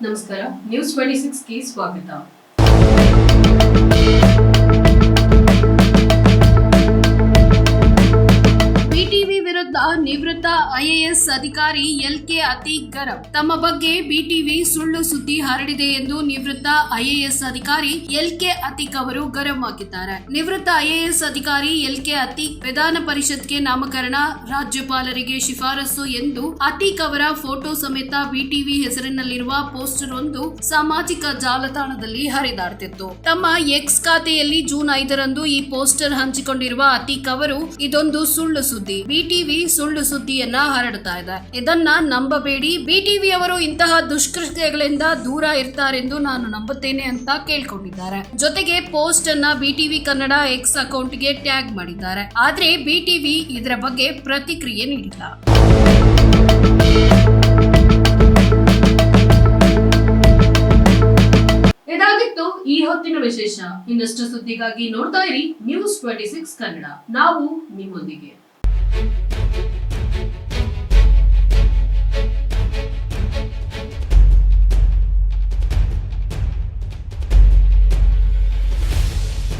ನಮಸ್ಕಾರ news twenty ಸಿಕ್ಸ್ಗೆ ಸ್ವಾಗತ ನಿವೃತ್ತ ಐಎಎಸ್ ಅಧಿಕಾರಿ ಎಲ್ ಕೆ ಅತೀಕ್ ಗರಬ್ ತಮ್ಮ ಬಗ್ಗೆ ಬಿಟಿವಿ ಸುಳ್ಳು ಸುದ್ದಿ ಹರಡಿದೆ ಎಂದು ನಿವೃತ್ತ ಐಎಎಸ್ ಅಧಿಕಾರಿ ಎಲ್ ಕೆ ಅತೀಕ್ ಅವರು ಗರಂ ಹಾಕಿದ್ದಾರೆ. ನಿವೃತ್ತ ಐಎಎಸ್ ಅಧಿಕಾರಿ ಎಲ್ ಕೆ ಅತೀಕ್ ವಿಧಾನ ಪರಿಷತ್ಗೆ ನಾಮಕರಣ, ರಾಜ್ಯಪಾಲರಿಗೆ ಶಿಫಾರಸು ಎಂದು ಅತೀಕ್ ಅವರ ಫೋಟೋ ಸಮೇತ ಬಿಟಿವಿ ಹೆಸರಿನಲ್ಲಿರುವ ಪೋಸ್ಟರ್ ಒಂದು ಸಾಮಾಜಿಕ ಜಾಲತಾಣದಲ್ಲಿ ಹರಿದಾಡ್ತಿತ್ತು. ತಮ್ಮ ಎಕ್ಸ್ ಖಾತೆಯಲ್ಲಿ ಜೂನ್ ಐದರಂದು ಈ ಪೋಸ್ಟರ್ ಹಂಚಿಕೊಂಡಿರುವ ಅತೀಕ್ ಅವರು, ಇದೊಂದು ಸುಳ್ಳು ಸುದ್ದಿ. ಬಿಟಿವಿ ಸುದ್ದಿಯನ್ನ ಹರಡುತ್ತಾ ಇದೆ. ಇದನ್ನ ನಂಬಬೇಡಿ. ಬಿಟಿವಿ ಅವರು ಇಂತಹ ದುಷ್ಕೃತ್ಯಗಳಿಂದ ದೂರ ಇರ್ತಾರೆಂದು ನಾನು ನಂಬುತ್ತೇನೆ ಅಂತ ಕೇಳ್ಕೊಂಡಿದ್ದಾರೆ. ಜೊತೆಗೆ ಪೋಸ್ಟ್ ಅನ್ನ ಬಿಟಿವಿ ಕನ್ನಡ ಎಕ್ಸ್ ಅಕೌಂಟ್ಗೆ ಟ್ಯಾಗ್ ಮಾಡಿದ್ದಾರೆ. ಆದ್ರೆ ಬಿಟಿವಿ ಇದರ ಬಗ್ಗೆ ಪ್ರತಿಕ್ರಿಯೆ ನೀಡಿಲ್ಲ. ಇದಾಗಿತ್ತು ಈ ಹೊತ್ತಿನ ವಿಶೇಷ. ಇನ್ನಷ್ಟು ಸುದ್ದಿಗಾಗಿ ನೋಡ್ತಾ ಇರಿ ನ್ಯೂಸ್ ಟ್ವೆಂಟಿ ಸಿಕ್ಸ್ ಕನ್ನಡ. ನಾವು ನಿಮ್ಮೊಂದಿಗೆ.